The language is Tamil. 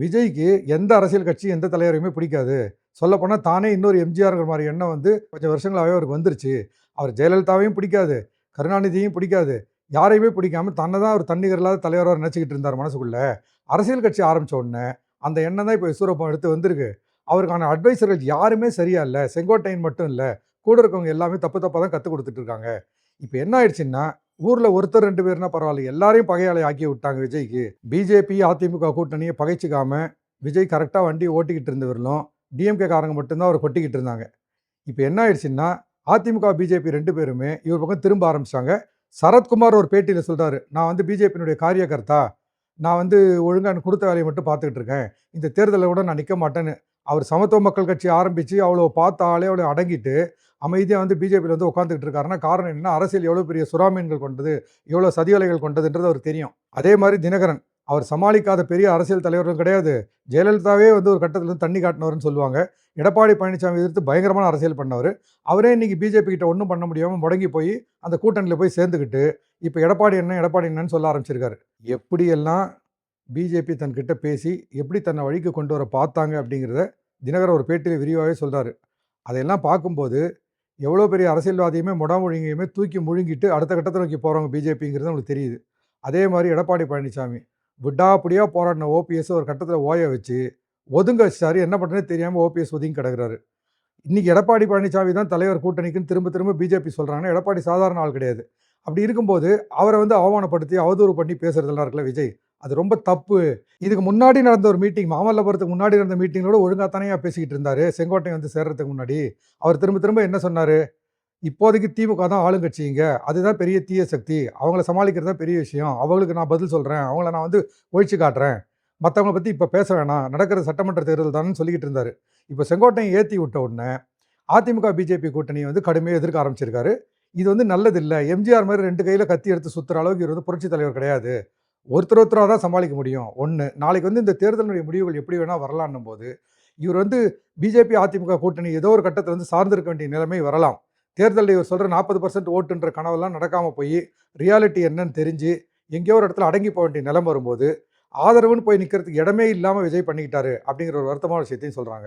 விஜய்க்கு எந்த அரசியல் கட்சி எந்த தலைவரையுமே பிடிக்காது. சொல்லப்போனால் தானே இன்னொரு எம்ஜிஆர்ங்கிற மாதிரி எண்ணம் வந்து கொஞ்சம் வருஷங்களாகவே அவருக்கு வந்துருச்சு. அவர் ஜெயலலிதாவையும் பிடிக்காது கருணாநிதியும் பிடிக்காது. யாரையுமே பிடிக்காம தன்னை தான் அவர் தன்னிகர் இல்லாத தலைவராக நினச்சிக்கிட்டு இருந்தார் மனசுக்குள்ளே. அரசியல் கட்சி ஆரம்பித்த உடனே அந்த எண்ணம் தான் இப்போ விஸ்வரூபம் எடுத்து வந்திருக்கு. அவருக்கான அட்வைசர்கள் யாருமே சரியா இல்லை. செங்கோட்டையன் மட்டும் இல்லை. கூட இருக்கவங்க எல்லாமே தப்பு தப்பாக தான் கற்றுக் கொடுத்துட்டு இருக்காங்க. இப்போ என்ன ஆயிடுச்சுன்னா ஊரில் ஒருத்தர் ரெண்டு பேர்னா பரவாயில்ல. எல்லாரையும் பகையாளி ஆக்கி விட்டாங்க விஜய்க்கு. பிஜேபி அதிமுக கூட்டணியை பகைச்சிக்காம விஜய் கரெக்டாக வண்டி ஓட்டிக்கிட்டு இருந்தவர்களும் டிஎம்கே காரங்க மட்டும்தான் அவர் கொட்டிக்கிட்டு இருந்தாங்க. இப்போ என்ன ஆயிடுச்சுன்னா அதிமுக பிஜேபி ரெண்டு பேருமே இவர் பக்கம் திரும்ப ஆரம்பிச்சாங்க சரத்குமார் ஒரு பேட்டியில் சொல்கிறாரு நான் வந்து பிஜேபியினுடைய காரியகர்த்தா. நான் வந்து ஒழுங்காக கொடுத்த வேலையை மட்டும் பார்த்துக்கிட்டு இருக்கேன். இந்த தேர்தலில் கூட நான் நிற்க மாட்டேன்னு அவர் சமத்துவ மக்கள் கட்சி ஆரம்பித்து அவ்வளோ பார்த்த ஆளே அவ்வளோ அடங்கிட்டு அமைதியாக வந்து பிஜேபியில் வந்து உட்காந்துக்கிட்டு இருக்காருன்னா காரணம் என்னன்னா அரசியல் எவ்வளோ பெரிய சுறாமீன்கள் கொண்டது எவ்வளோ சதிவலைகள் கொண்டதுன்றது அவர் தெரியும். அதே மாதிரி தினகரன் அவர் சமாளிக்காத பெரிய அரசியல் தலைவரும் கிடையாது. ஜெயலலிதாவே வந்து ஒரு கட்டத்தில் வந்து தண்ணி காட்டினவர்னு சொல்லுவாங்க. எடப்பாடி பழனிசாமி எதிர்த்து பயங்கரமான அரசியல் பண்ணவர். அவரே இன்றைக்கி பிஜேபி கிட்ட ஒன்றும் பண்ண முடியாமல் முடங்கி போய் அந்த கூட்டணியில் போய் சேர்ந்துக்கிட்டு இப்போ எடப்பாடி என்ன எடப்பாடி என்னன்னு சொல்ல ஆரம்பிச்சிருக்காரு. எப்படியெல்லாம் பிஜேபி தன்கிட்ட பேசி எப்படி தன்னை வழிக்கு கொண்டு வர பார்த்தாங்க அப்படிங்கிறத தினகரன் ஒரு பேட்டியில் விரிவாகவே சொல்கிறாரு அதையெல்லாம் பார்க்கும்போது எவ்வளோ பெரிய அரசியல்வாதியுமே முடாமொழிங்கையுமே தூக்கி முழுங்கிட்டு அடுத்த கட்டத்தை நோக்கி போகிறவங்க பிஜேபிங்கிறது உங்களுக்கு தெரியுது. அதே மாதிரி எடப்பாடி பழனிசாமி விடாப்படியாக போராடின ஓபிஎஸ் ஒரு கட்டத்தில் ஓய வச்சு ஒதுங்க வச்சாரு என்ன பண்ணுறதுன்னு தெரியாமல் ஓபிஎஸ் ஒதுங்கி கிடக்குறாரு. இன்றைக்கி எடப்பாடி பழனிசாமி தான் தலைவர் கூட்டணிக்குன்னு திரும்ப திரும்ப பிஜேபி சொல்கிறாங்கன்னா எடப்பாடி சாதாரண ஆள் கிடையாது. அப்படி இருக்கும்போது அவரை வந்து அவமானப்படுத்தி அவதூறு பண்ணி பேசுறதெல்லாம் இருக்குல்ல விஜய். அது ரொம்ப தப்பு. இதுக்கு முன்னாடி நடந்த ஒரு மீட்டிங் மாமல்லபுரத்துக்கு முன்னாடி நடந்த மீட்டிங்களோட ஒழுங்காக தானே பேசிக்கிட்டு இருந்தாரு. செங்கோட்டை வந்து சேர்றதுக்கு முன்னாடி. அவர் திரும்ப திரும்ப என்ன சொன்னார்? இப்போதைக்கு திமுக தான் ஆளுங்கட்சிங்க அதுதான் பெரிய தீய சக்தி. அவங்கள சமாளிக்கிறது தான் பெரிய விஷயம். அவங்களுக்கு நான் பதில் சொல்கிறேன் அவங்கள நான் வந்து ஒழிச்சு காட்டுறேன். மற்றவங்கள பற்றி இப்போ பேச வேணாம். நடக்கிற சட்டமன்ற தேர்தல் தானே சொல்லிக்கிட்டு இருந்தார். இப்போ செங்கோட்டையை ஏற்றி விட்ட உடனே அதிமுக பிஜேபி கூட்டணியை வந்து கடுமையாக எதிர்க்க ஆரம்பிச்சிருக்காரு. இது வந்து நல்லதில்லை. எம்ஜிஆர் மாதிரி ரெண்டு கையில் கத்தி எடுத்து சுற்றுற அளவுக்கு இவர் வந்து புரட்சி தலைவர் கிடையாது. ஒருத்தர் ஒருத்தராக தான் சமாளிக்க முடியும். ஒன்று நாளைக்கு வந்து இந்த தேர்தலுடைய முடிவுகள் எப்படி வேணால் வரலான்னும் போது இவர் வந்து பிஜேபி அதிமுக கூட்டணி ஏதோ ஒரு கட்டத்தில் வந்து சார்ந்திருக்க வேண்டிய நிலைமை வரலாம். தேர்தலில் இவர் சொல்கிற நாற்பது பர்சன்ட் ஓட்டுன்ற கனவெல்லாம் நடக்காமல் போய் ரியாலிட்டி என்னன்னு தெரிஞ்சு எங்கேயோ ஒரு இடத்துல அடங்கி போக வேண்டிய நிலம் வரும்போது ஆதரவுன்னு போய் நிற்கிறதுக்கு இடமே இல்லாமல் விஜய் பண்ணிக்கிட்டாரு அப்படிங்கிற ஒரு வருத்தமான விஷயத்தையும் சொல்கிறாங்க